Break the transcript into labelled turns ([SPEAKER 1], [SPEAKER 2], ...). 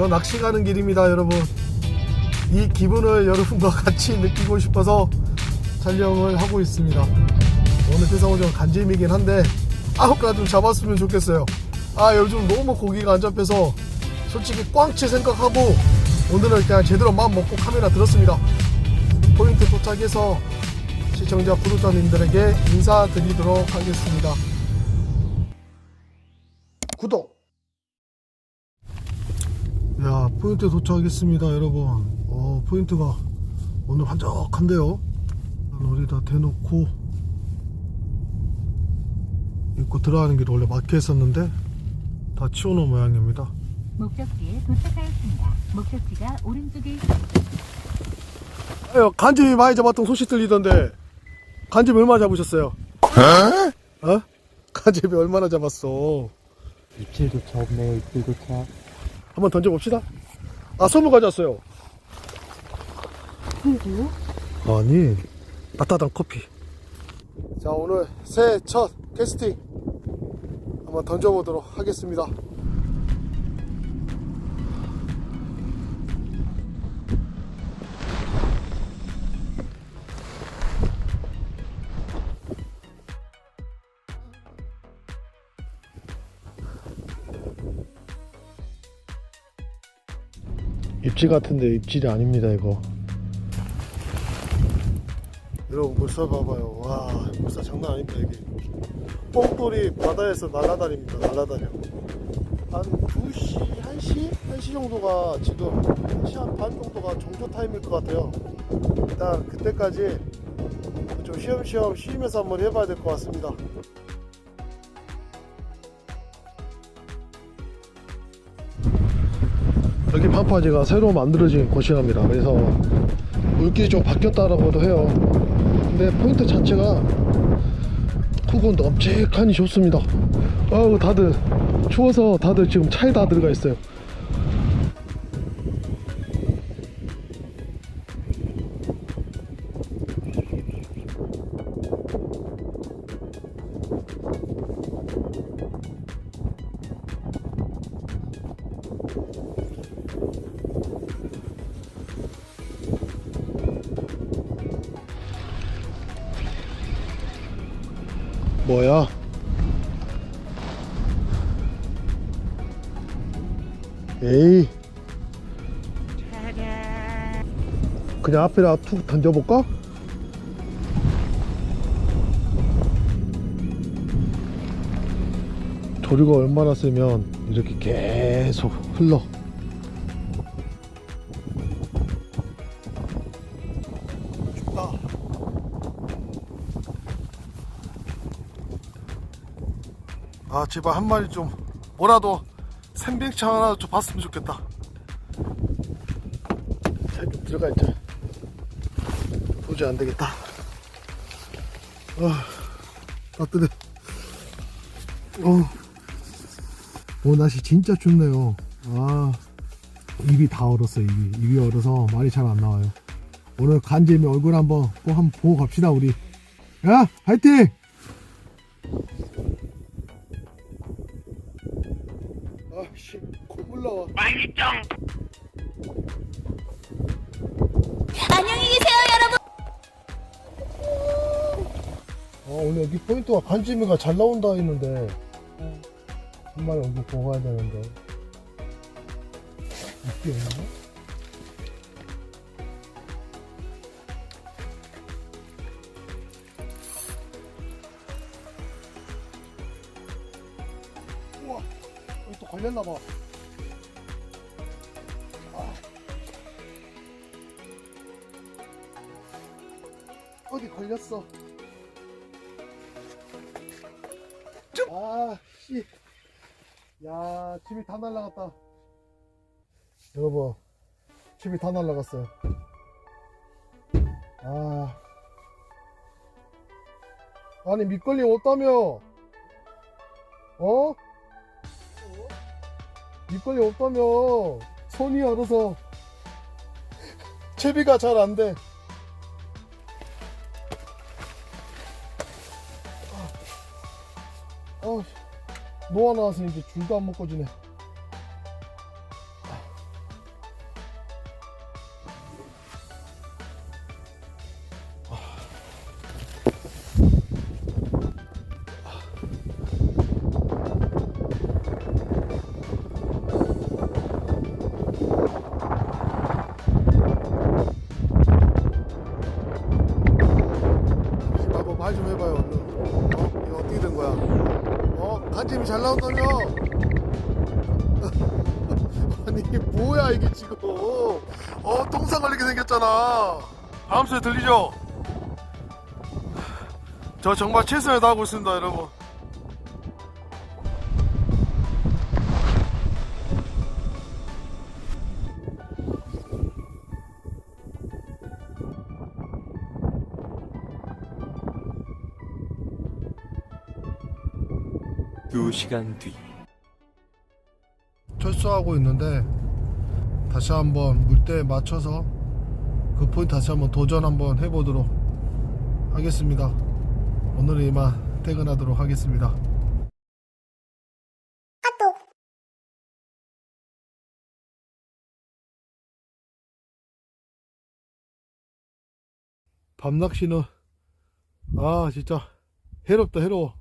[SPEAKER 1] 저 낚시 가는 길입니다, 여러분. 이 기분을 여러분과 같이 느끼고 싶어서 촬영을 하고 있습니다. 오늘 좀 간짐이긴 한데 아무거나 좀 잡았으면 좋겠어요. 아 요즘 너무 고기가 안 잡혀서 솔직히 꽝치 생각하고 오늘은 그냥 제대로 마음 먹고 카메라 들었습니다. 포인트 도착해서 시청자 구독자님들에게 인사드리도록 하겠습니다. 구독! 야 포인트 도착했습니다 여러분 어 포인트가 오늘 한적한데요 우리 다 대놓고 입고 들어가는 길이 원래 막혀 있었는데 다 치워놓은 모양입니다
[SPEAKER 2] 목적지에 도착하였습니다. 목적지가 오른쪽에
[SPEAKER 1] 아유, 간집이 많이 잡았던 소식 들리던데 간집 얼마 잡으셨어요? 어? 간집이 얼마나 잡았어
[SPEAKER 3] 입질조차 없네요 입질조차
[SPEAKER 1] 한번 던져봅시다. 아 선물 가져왔어요. 아니 따뜻한 커피. 자 오늘 새해 첫 캐스팅 한번 던져보도록 하겠습니다 입질 같은데 입질이 아닙니다 이거. 여러분 물살 봐봐요. 와 물살 장난 아닙니다 이게. 뽕돌이 바다에서 날아다닙니다 날아다녀. 한 2시 1시? 1시 정도가 지금 1시 한 반 정도가 종조 타임일 것 같아요. 일단 그때까지 좀 쉬엄쉬엄 쉬면서 한번 해봐야 될 것 같습니다 여기 판파지가 새로 만들어진 곳이랍니다. 그래서 물길이 좀 바뀌었다라고도 해요. 근데 포인트 자체가 크고 널찍하니 좋습니다. 아우 다들 추워서 다들 지금 차에 다 들어가 있어요. 뭐야? 에이. 그냥 앞에다 툭 던져볼까? 조류가 얼마나 세면 이렇게 계속 흘러. 아 제발 한 마리 좀 뭐라도 생백차 하나 좀 봤으면 좋겠다. 자 이렇게 들어가 있자 도저히 안 되겠다. 아 따뜻해. 어. 오 날씨 진짜 춥네요. 아 입이 다 얼었어요 입이. 입이 얼어서 말이 잘 안 나와요. 오늘 간재미 얼굴 한번 꼭 한번 보고 갑시다 우리. 야 화이팅 아씨 콧물 나와
[SPEAKER 2] 안녕히 계세요, 여러분.
[SPEAKER 1] 아 오늘 여기 포인트가 간지미가 잘 나온다 했는데 한 마리 얼굴 보고 가야 되는데 이게 없나? 걸렸나봐 아. 어디 걸렸어 아, 씨. 야, 집이 다 날라갔다. 여러분, 집이 다 날라갔어요. 아. 아니, 밑걸림 없다며? 어? 밑걸림 없다며? 손이 얼어서. 채비가 잘 안 돼. 어, 노아 나와서 이제 줄도 안 묶어지네. 좀 해봐요 얼른 어? 이거 어떻게 된 거야 어? 간지미 잘 나온다며 아니 뭐야 이게 지금 어 똥상 걸리게 생겼잖아 다음 소리 들리죠? 저 정말 최선을 다하고 있습니다 여러분
[SPEAKER 3] 두 시간 뒤.
[SPEAKER 1] 철수하고 있는데 다시 한번 물때에 맞춰서 그 포인트 다시 한번 도전 한번 해보도록 하겠습니다. 오늘은 이만 퇴근하도록 하겠습니다. 밤낚시는 아 진짜 해롭다 해로워